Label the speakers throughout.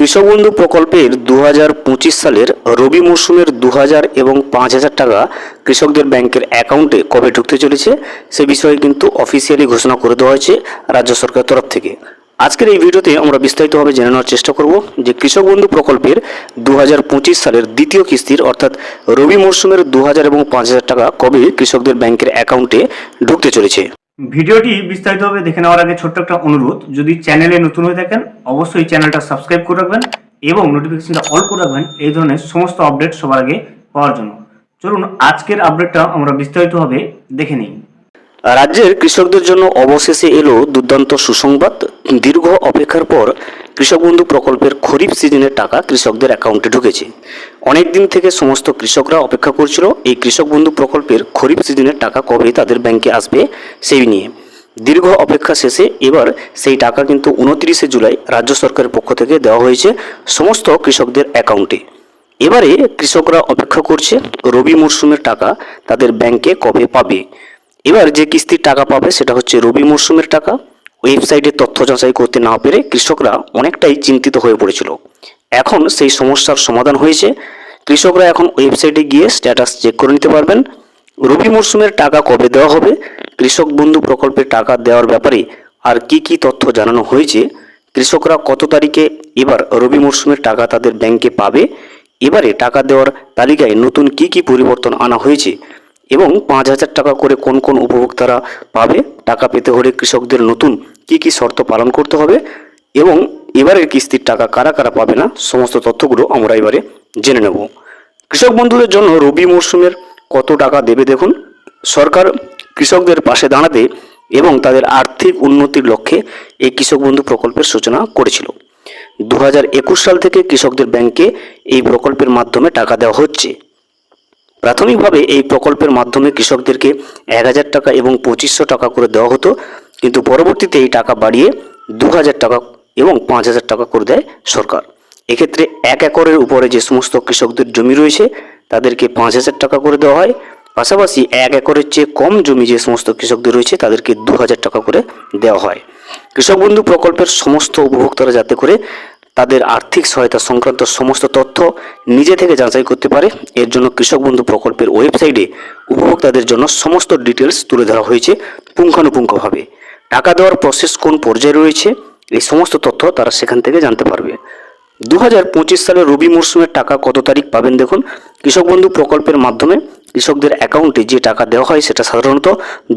Speaker 1: কৃষক বন্ধু প্রকল্পের দু হাজার পঁচিশ সালের রবি মরশুমের দু হাজার এবং পাঁচ হাজার টাকা কৃষকদের ব্যাংকের অ্যাকাউন্টে কবে ঢুকতে চলেছে, সে বিষয়ে কিন্তু অফিসিয়ালি ঘোষণা করে দেওয়া হয়েছে রাজ্য সরকারের তরফ থেকে। আজকের এই ভিডিওতে আমরা বিস্তারিতভাবে জেনে নেওয়ার চেষ্টা করব যে কৃষক বন্ধু প্রকল্পের দু হাজার পঁচিশ সালের দ্বিতীয় কিস্তির অর্থাৎ রবি মরশুমের দু হাজার এবং পাঁচ হাজার টাকা কবে কৃষকদের ব্যাংকের অ্যাকাউন্টে ঢুকতে চলেছে।
Speaker 2: ভিডিওটি বিস্তারিতভাবে দেখে নেওয়ার আগে ছোট্ট একটা অনুরোধ, যদি চ্যানেলে নতুন হয়ে থাকেন, অবশ্যই চ্যানেলটা সাবস্ক্রাইব করে রাখবেন এবং নোটিফিকেশনটা অল করে রাখবেন, এই ধরনের সমস্ত আপডেট সবার আগে পাওয়ার জন্য। চলুন, আজকের আপডেটটা আমরা বিস্তারিতভাবে দেখে নিই।
Speaker 1: রাজ্যের কৃষকদের জন্য অবশেষে এলো দুর্দান্ত সুসংবাদ। দীর্ঘ অপেক্ষার পর কৃষক বন্ধু প্রকল্পের খরিফ সিজনের টাকা কৃষকদের অ্যাকাউন্টে ঢুকেছে। অনেক দিন থেকে সমস্ত কৃষকরা অপেক্ষা করছিল, এই কৃষক বন্ধু প্রকল্পের খরিফ সিজনের টাকা কবে তাদের ব্যাংকে আসবে সেই নিয়ে। দীর্ঘ অপেক্ষা শেষে এবার সেই টাকা কিন্তু উনত্রিশে জুলাই রাজ্য সরকারের পক্ষ থেকে দেওয়া হয়েছে সমস্ত কৃষকদের অ্যাকাউন্টে। এবারে কৃষকরা অপেক্ষা করছে রবি মরশুমের টাকা তাদের ব্যাংকে কবে পাবে। এবার যে কিস্তির টাকা পাবে সেটা হচ্ছে রবি মরশুমের টাকা। ওয়েবসাইটে তথ্য যাচাই করতে না পেরে কৃষকরা অনেকটাই চিন্তিত হয়ে পড়েছিল। এখন সেই সমস্যার সমাধান হয়েছে। কৃষকরা এখন ওয়েবসাইটে গিয়ে স্ট্যাটাস চেক করে নিতে পারবেন। রবি মরশুমের টাকা কবে দেওয়া হবে? কৃষক বন্ধু প্রকল্পের টাকা দেওয়ার ব্যাপারে আর কি কি তথ্য জানানো হয়েছে? কৃষকরা কত তারিখে এবার রবি মরশুমের টাকা তাদের ব্যাংকে পাবে? এবারে টাকা দেওয়ার তালিকায় নতুন কি কি পরিবর্তন আনা হয়েছে? এবং পাঁচ হাজার টাকা করে কোন কোন উপভোক্তারা পাবে? টাকা পেতে হলে কৃষকদের নতুন কি কি শর্ত পালন করতে হবে? এবং এবারের কিস্তির টাকা কারা কারা পাবে না? সমস্ত তথ্যগুলো আমরা এবারে জেনে নেব। কৃষক বন্ধুদের জন্য রবি মরশুমের কত টাকা দেবে দেখুন। সরকার কৃষকদের পাশে দাঁড়াতে এবং তাদের আর্থিক উন্নতির লক্ষ্যে এই কৃষক বন্ধু প্রকল্পের সূচনা করেছিল। দু হাজার একুশ সাল থেকে কৃষকদের ব্যাংকে এই প্রকল্পের মাধ্যমে টাকা দেওয়া হচ্ছে। প্রাথমিকভাবে এই প্রকল্পের মাধ্যমে কৃষকদেরকে এক হাজার টাকা এবং পঁচিশশো টাকা করে দেওয়া হতো। কিন্তু পরবর্তীতে এই টাকা বাড়িয়ে দু হাজার টাকা এবং পাঁচ হাজার টাকা করে দেয় সরকার। এক্ষেত্রে এক একরের উপরে যে সমস্ত কৃষকদের জমি রয়েছে, তাদেরকে পাঁচ হাজার টাকা করে দেওয়া হয়। পাশাপাশি এক একরের চেয়ে কম জমি যে সমস্ত কৃষকদের রয়েছে, তাদেরকে দু হাজার টাকা করে দেওয়া হয়। কৃষক বন্ধু প্রকল্পের সমস্ত উপভোক্তারা যাতে করে তাদের আর্থিক সহায়তা সংক্রান্ত সমস্ত তথ্য নিজে থেকে যাচাই করতে পারে, এর জন্য কৃষক বন্ধু প্রকল্পের ওয়েবসাইটে উপভোক্তাদের জন্য সমস্ত ডিটেলস তুলে ধরা হয়েছে পুঙ্খানুপুঙ্খভাবে। টাকা দেওয়ার প্রসেস কোন পর্যায়ে রয়েছে, এই সমস্ত তথ্য তারা সেখান থেকে জানতে পারবে। দু হাজার পঁচিশ সালের রবি মরশুমের টাকা কত তারিখ পাবেন দেখুন। কৃষক বন্ধু প্রকল্পের মাধ্যমে কৃষকদের অ্যাকাউন্টে যে টাকা দেওয়া হয় সেটা সাধারণত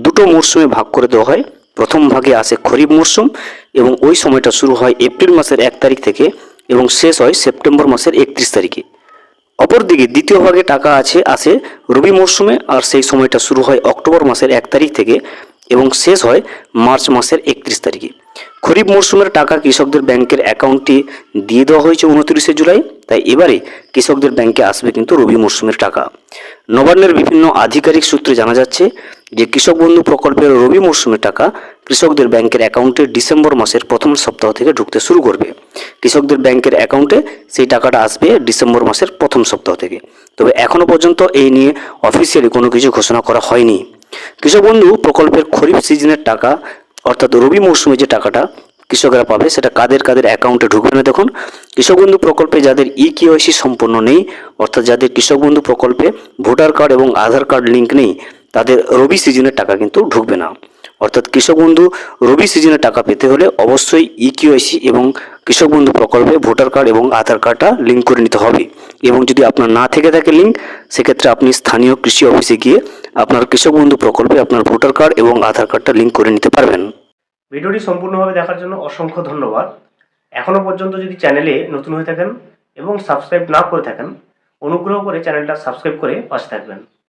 Speaker 1: দুটো মরশুমে ভাগ করে দেওয়া হয়। প্রথম ভাগে আসে খরিফ মরশুম এবং ওই সময়টা শুরু হয় এপ্রিল মাসের এক তারিখ থেকে এবং শেষ হয় সেপ্টেম্বর মাসের একত্রিশ তারিখে। অপরদিকে দ্বিতীয় ভাগে টাকা আছে, আসে রবি মরশুমে আর সেই সময়টা শুরু হয় অক্টোবর মাসের এক তারিখ থেকে এবং শেষ হয় মার্চ মাসের একত্রিশ তারিখে। খরিফ মরশুমের টাকা কৃষকদের ব্যাংকের অ্যাকাউন্টে দিয়ে দেওয়া হয়েছে উনত্রিশে জুলাই। তাই এবারে কৃষকদের ব্যাংকে আসবে কিন্তু রবি মরশুমের টাকা। নবান্নের বিভিন্ন আধিকারিক সূত্রে জানা যাচ্ছে যে কৃষক বন্ধু প্রকল্পের রবি মরশুমের টাকা কৃষকদের ব্যাংকের অ্যাকাউন্টে ডিসেম্বর মাসের প্রথম সপ্তাহ থেকে ঢুকতে শুরু করবে। কৃষকদের ব্যাংকের অ্যাকাউন্টে সেই টাকাটা আসবে ডিসেম্বর মাসের প্রথম সপ্তাহ থেকে। তবে এখনও পর্যন্ত এই নিয়ে অফিসিয়ালি কোনো কিছু ঘোষণা করা হয়নি। কৃষক বন্ধু প্রকল্পের খরিফ সিজনের টাকা অর্থাৎ রবি মৌসুমে যে টাকাটা কৃষকরা পাবে, সেটা কাদের কাদের অ্যাকাউন্টে ঢুকবে না দেখুন। কৃষক বন্ধু প্রকল্পে যাদের ই কেওয়াইসি সম্পন্ন নেই, অর্থাৎ যাদের কৃষক বন্ধু প্রকল্পে ভোটার কার্ড এবং আধার কার্ড লিঙ্ক নেই, তাদের রবি সিজনের টাকা কিন্তু ঢুকবে না। অর্থাৎ কৃষক বন্ধু রবি সিজনে টাকা পেতে হলে অবশ্যই ই কেওয়াইসি এবং কৃষক বন্ধু প্রকল্পে ভোটার কার্ড এবং আধার কার্ডটা লিঙ্ক করে নিতে হবে। এবং যদি আপনার না থেকে থাকে লিঙ্ক সেক্ষেত্রে আপনি স্থানীয় কৃষি অফিসে গিয়ে আপনার কৃষক বন্ধু প্রকল্পে আপনার ভোটার কার্ড এবং আধার কার্ডটা লিঙ্ক করে নিতে পারবেন।
Speaker 2: ভিডিওটি সম্পূর্ণভাবে দেখার জন্য অসংখ্য ধন্যবাদ। এখনও পর্যন্ত যদি চ্যানেলে নতুন হয়ে থাকেন এবং সাবস্ক্রাইব না করে থাকেন, অনুগ্রহ করে চ্যানেলটা সাবস্ক্রাইব করে পাশে থাকবেন।